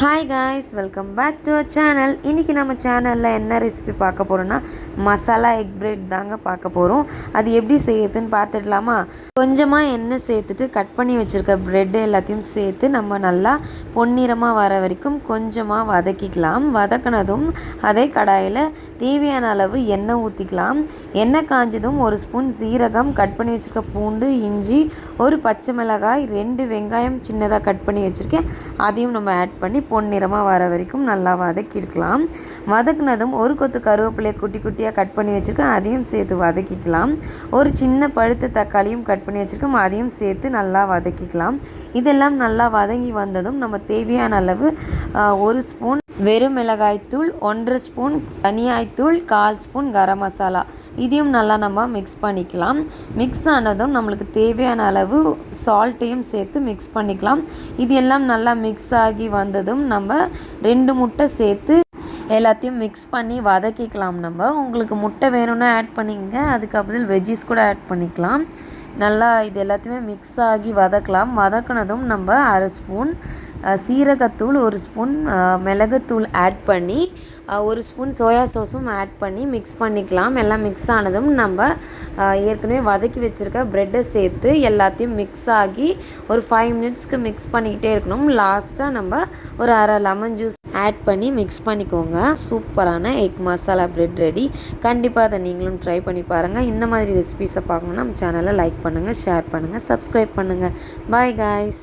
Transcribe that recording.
Hi guys welcome back to our channel இன்றைக்கி நம்ம சேனலில் என்ன ரெசிபி பார்க்க போகிறோன்னா மசாலா எக் பிரெட் தாங்க பார்க்க போகிறோம் அது எப்படி செய்யறதுன்னு பார்த்துடலாமா? கொஞ்சமாக எண்ணெய் சேர்த்துட்டு கட் பண்ணி வச்சுருக்க ப்ரெட்டு எல்லாத்தையும் சேர்த்து நம்ம நல்லா பொன்னிறமாக வர வரைக்கும் கொஞ்சமாக வதக்கிக்கலாம். வதக்கினதும் அதே கடாயில் தேவையான அளவு எண்ணெய் ஊற்றிக்கலாம் எண்ணெய் காஞ்சதும் ஒரு ஸ்பூன் சீரகம் கட் பண்ணி வச்சுருக்க பூண்டு இஞ்சி ஒரு பச்சை மிளகாய் ரெண்டு வெங்காயம் சின்னதாக கட் பண்ணி வச்சுருக்கேன். அதையும் நம்ம ஆட் பண்ணி பொன்னிறமாக வர வரைக்கும் நல்லா வதக்கிக்கலாம் வதக்குனதும் ஒரு கொத்து கருவேப்பிலையை குட்டி குட்டியாக கட் பண்ணி வச்சுருக்கேன். அதையும் சேர்த்து வதக்கிக்கலாம். ஒரு சின்ன பழுத்த தக்காளியும் கட் பண்ணி வச்சுருக்கோம். அதையும் சேர்த்து நல்லா வதக்கிக்கலாம். இதெல்லாம் நல்லா வதங்கி வந்ததும் நம்ம தேவையான அளவு ஒரு ஸ்பூன் வெறும் மிளகாய்த்தூள் ஒன்றரை ஸ்பூன் தனியாய்த்தூள் கால் ஸ்பூன் கரம் மசாலா. இதையும் நல்லா நம்ம மிக்ஸ் பண்ணிக்கலாம். மிக்ஸ் ஆனதும் நம்மளுக்கு தேவையான அளவு சால்ட்டையும் சேர்த்து மிக்ஸ் பண்ணிக்கலாம். இது எல்லாம் நல்லா மிக்ஸ் ஆகி வந்ததும் நம்ம ரெண்டு முட்டை சேர்த்து எல்லாத்தையும் மிக்ஸ் பண்ணி வதக்கிக்கலாம் நம்ம. உங்களுக்கு முட்டை வேணும்னா ஆட் பண்ணிங்க அதுக்கப்புறம் வெஜ்ஜீஸ் கூட ஆட் பண்ணிக்கலாம். நல்லா இது எல்லாத்தையுமே மிக்ஸ் ஆகி வதக்கலாம். வதக்குனதும் நம்ம அரை ஸ்பூன் சீரகத்தூள் ஒரு ஸ்பூன் மிளகுத்தூள் ஆட் பண்ணி ஒரு ஸ்பூன் சோயா சாஸும் ஆட் பண்ணி மிக்ஸ் பண்ணிக்கலாம். எல்லாம் மிக்ஸ் ஆனதும் நம்ம ஏற்கனவே வதக்கி வச்சுருக்க ப்ரெட்டை சேர்த்து எல்லாத்தையும் மிக்ஸ் ஆகி ஒரு ஃபைவ் மினிட்ஸ்க்கு மிக்ஸ் பண்ணிக்கிட்டே இருக்கணும். லாஸ்ட்டாக நம்ம ஒரு அரை லெமன் ஜூஸ் ஆட் பண்ணி மிக்ஸ் பண்ணிக்கோங்க. சூப்பரான எக் மசாலா பிரெட் ரெடி கண்டிப்பாக அதை நீங்களும் ட்ரை பண்ணி பாருங்கள் இந்த மாதிரி ரெசிபீஸை பார்க்கணுன்னா நம்ம சேனலை லைக் பண்ணுங்கள் ஷேர் பண்ணுங்கள் சப்ஸ்கிரைப் பண்ணுங்கள் பாய் காய்ஸ்